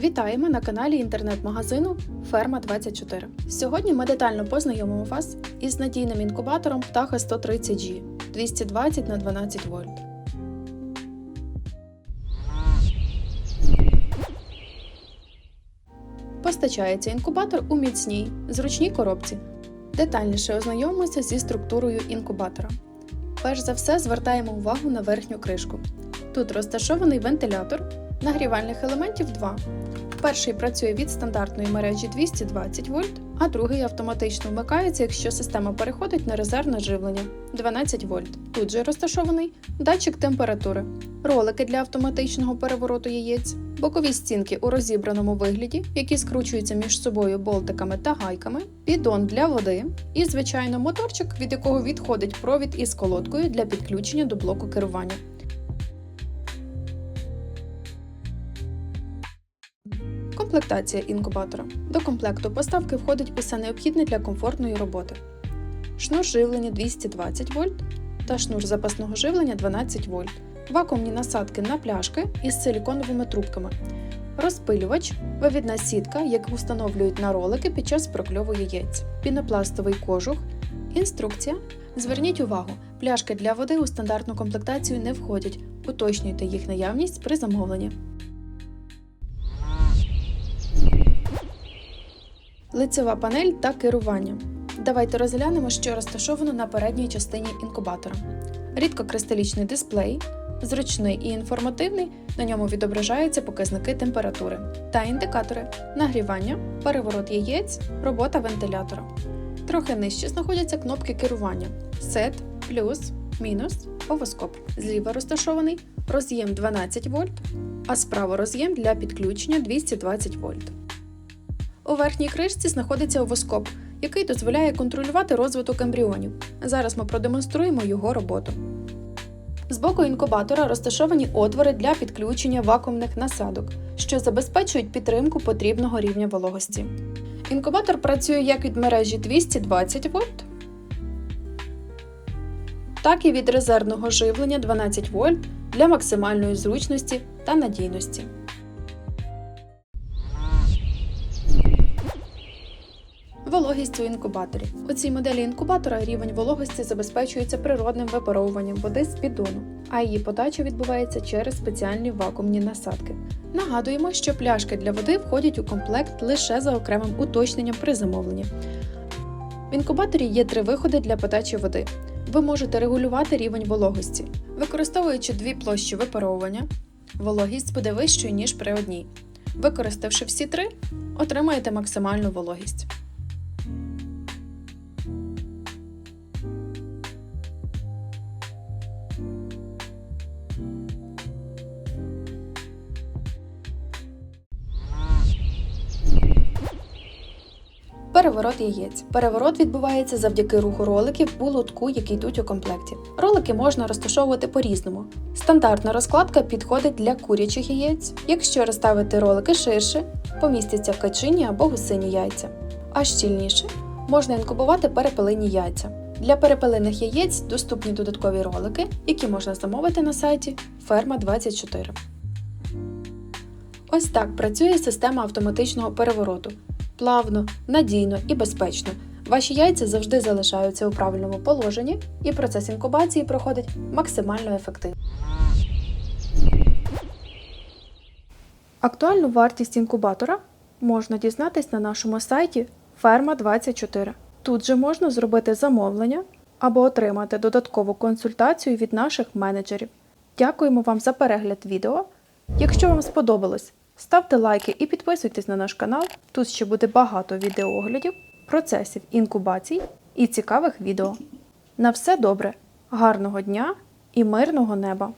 Вітаємо на каналі інтернет-магазину Ферма 24. Сьогодні ми детально познайомимо вас із надійним інкубатором Птаха 130G 220 на 12 вольт. Постачається інкубатор у міцній, зручній коробці. Детальніше ознайомимося зі структурою інкубатора. Перш за все звертаємо увагу на верхню кришку. Тут розташований вентилятор, нагрівальних елементів 2. Перший працює від стандартної мережі 220 вольт, а другий автоматично вмикається, якщо система переходить на резервне живлення 12 вольт. Тут же розташований датчик температури, ролики для автоматичного перевороту яєць, бокові стінки у розібраному вигляді, які скручуються між собою болтиками та гайками, бідон для води і, звичайно, моторчик, від якого відходить провід із колодкою для підключення до блоку керування. Комплектація інкубатора. До комплекту поставки входить усе необхідне для комфортної роботи. Шнур живлення 220 вольт та шнур запасного живлення 12 вольт. Вакуумні насадки на пляшки із силіконовими трубками. Розпилювач, вивідна сітка, яку встановлюють на ролики під час прокльову яєць, пінопластовий кожух, інструкція. Зверніть увагу, пляшки для води у стандартну комплектацію не входять. Уточнюйте їх наявність при замовленні. Лицева панель та керування. Давайте розглянемо, що розташовано на передній частині інкубатора. Рідкокристалічний дисплей, зручний і інформативний, на ньому відображаються показники температури та індикатори нагрівання, переворот яєць, робота вентилятора. Трохи нижче знаходяться кнопки керування Set, плюс, мінус, овоскоп. Зліва розташований роз'єм 12 вольт, а справа роз'єм для підключення 220 вольт. У верхній кришці знаходиться овоскоп, який дозволяє контролювати розвиток ембріонів. Зараз ми продемонструємо його роботу. З боку інкубатора розташовані отвори для підключення вакуумних насадок, що забезпечують підтримку потрібного рівня вологості. Інкубатор працює як від мережі 220 вольт, так і від резервного живлення 12 вольт для максимальної зручності та надійності. Вологість у інкубаторі. У цій моделі інкубатора рівень вологості забезпечується природним випаровуванням води з піддону, а її подача відбувається через спеціальні вакуумні насадки. Нагадуємо, що пляшки для води входять у комплект лише за окремим уточненням при замовленні. В інкубаторі є три виходи для подачі води. Ви можете регулювати рівень вологості. Використовуючи дві площі випаровування, вологість буде вищою, ніж при одній. Використавши всі три, отримаєте максимальну вологість. Переворот яєць. Переворот відбувається завдяки руху роликів у лотку, який йдуть у комплекті. Ролики можна розташовувати по-різному. Стандартна розкладка підходить для курячих яєць. Якщо розставити ролики ширше, помістяться качині або гусині яйця. А щільніше можна інкубувати перепелині яйця. Для перепелиних яєць доступні додаткові ролики, які можна замовити на сайті Ферма 24. Ось так працює система автоматичного перевороту. Плавно, надійно і безпечно. Ваші яйця завжди залишаються у правильному положенні, і процес інкубації проходить максимально ефективно. Актуальну вартість інкубатора можна дізнатись на нашому сайті Ферма24. Тут же можна зробити замовлення або отримати додаткову консультацію від наших менеджерів. Дякуємо вам за перегляд відео. Якщо вам сподобалось, ставте лайки і підписуйтесь на наш канал. Тут ще буде багато відеооглядів, процесів інкубацій і цікавих відео. На все добре, гарного дня і мирного неба!